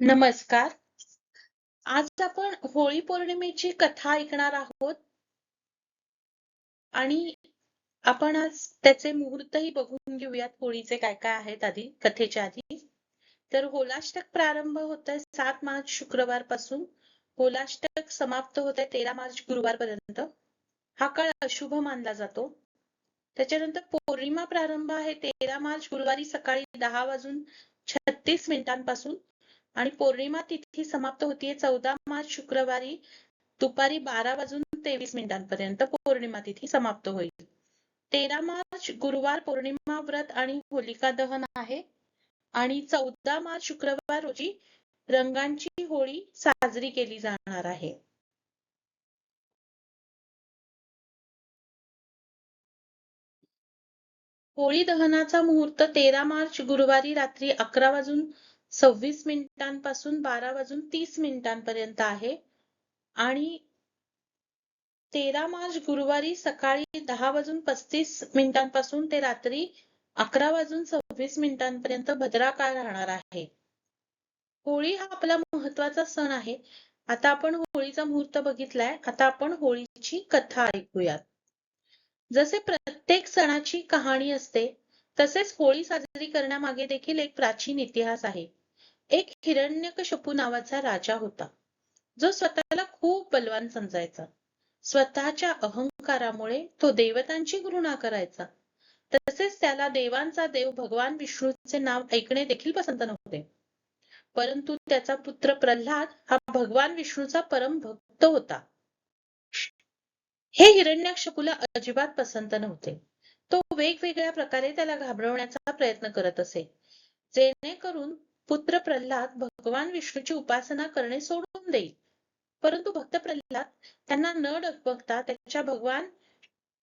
नमस्कार. आज आपण होळी पौर्णिमेची कथा ऐकणार आहोत. आणि आपण आज त्याचे मुहूर्तही बघून घेऊयात होळीचे काय काय आहेत आधी कथेच्या आधी. तर होलाष्टक प्रारंभ होत आहे सात मार्च शुक्रवारपासून होलाष्टक समाप्त होत आहे तेरा मार्च गुरुवार पर्यंत हा काळ अशुभ मानला जातो. त्याच्यानंतर पौर्णिमा प्रारंभ आहे तेरा मार्च गुरुवारी सकाळी दहा वाजून छत्तीस मिनिटांपासून. आणि पौर्णिमा तिथी समाप्त होतीये चौदा मार्च शुक्रवारी दुपारी बारा वाजून तेवीस मिनिटांपर्यंत पौर्णिमा तिथी समाप्त होईल. तेरा मार्च गुरुवार पौर्णिमा व्रत आणि होलिका दहन आहे. आणि चौदा मार्च शुक्रवार रोजी रंगांची होळी साजरी केली जाणार आहे. होळी दहनाचा मुहूर्त तेरा मार्च गुरुवारी रात्री अकरा वाजून सव्वीस मिनिटांपासून बारा वाजून तीस मिनिटांपर्यंत आहे. आणि तेरा मार्च गुरुवारी सकाळी दहा वाजून पस्तीस मिनिटांपासून ते रात्री अकरा वाजून सव्वीस मिनिटांपर्यंत भद्रा काळ राहणार आहे. होळी हा आपला महत्त्वाचा सण आहे. आता आपण होळीचा मुहूर्त बघितलाय. आता आपण होळीची कथा ऐकूयात. जसे प्रत्येक सणाची कहाणी असते तसेच होळी साजरी करण्यामागे देखील एक प्राचीन इतिहास आहे. एक हिरण्यकशपू नावाचा राजा होता. जो स्वतःला खूप बलवान समजायचा. स्वतःच्या अहंकारामुळे तो देवतांची घृणा करायचा. तसेच त्याला देवांचा देव भगवान विष्णूचे नाव ऐकणे देखील पसंत नव्हते. परंतु त्याचा पुत्र प्रल्हाद हा भगवान विष्णूचा परम भक्त होता. हे हिरण्याक्षपूला अजिबात पसंत नव्हते. तो वेगवेगळ्या प्रकारे त्याला घाबरवण्याचा प्रयत्न करत असे. जेणेकरून पुत्र प्रल्हाद भगवान विष्णूची उपासना करणे सोडून देईल. परंतु भक्त प्रल्हाद त्यांना न डगबगता त्याच्या भगवान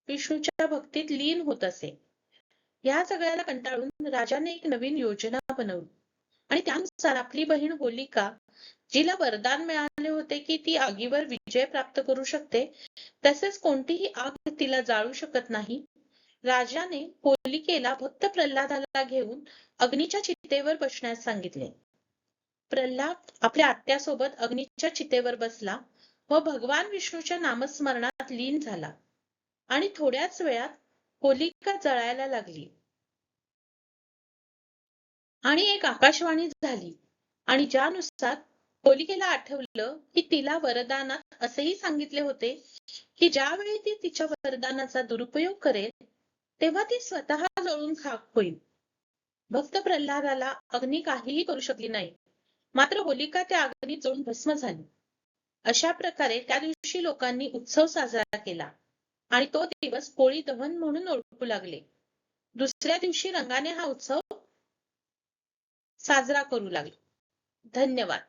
विष्णूच्या भक्तीत लीन होत असे. या सगळ्याला कंटाळून राजाने एक नवीन योजना बनवली. आणि त्यानुसार आपली बहीण होलिका जिला वरदान मिळाले होते की ती आगीवर विजय प्राप्त करू शकते तसेच कोणतीही आग तिला जाळू शकत नाही. राजाने होलिकेला भक्त प्रल्हादाला घेऊन अग्नीच्या चितेवर बसण्यास सांगितले. प्रल्हाद आपल्या आत्यासोबत अग्नीच्या चितेवर बसला व भगवान विष्णूच्या नामस्मरणात लीन झाला आणि थोड्याच वेळात होलिका जळायला लागली. आणि एक आकाशवाणी झाली आणि ज्यानुसार होलिकेला आठवलं की तिला वरदानात असेही सांगितले होते की ज्यावेळी ती तिच्या वरदानाचा दुरुपयोग करेल तेव्हा ती स्वतः जळून खाक होईल. भक्त प्रल्हादाला अग्नी काहीही करू शकली नाही. मात्र होलिका त्या अग्नीत जळून भस्म झाली. अशा प्रकारे त्या दिवशी लोकांनी उत्सव साजरा केला आणि तो दिवस होळी दहन म्हणून ओळखू लागले. दुसऱ्या दिवशी रंगाने हा उत्सव साजरा करू लागले. धन्यवाद.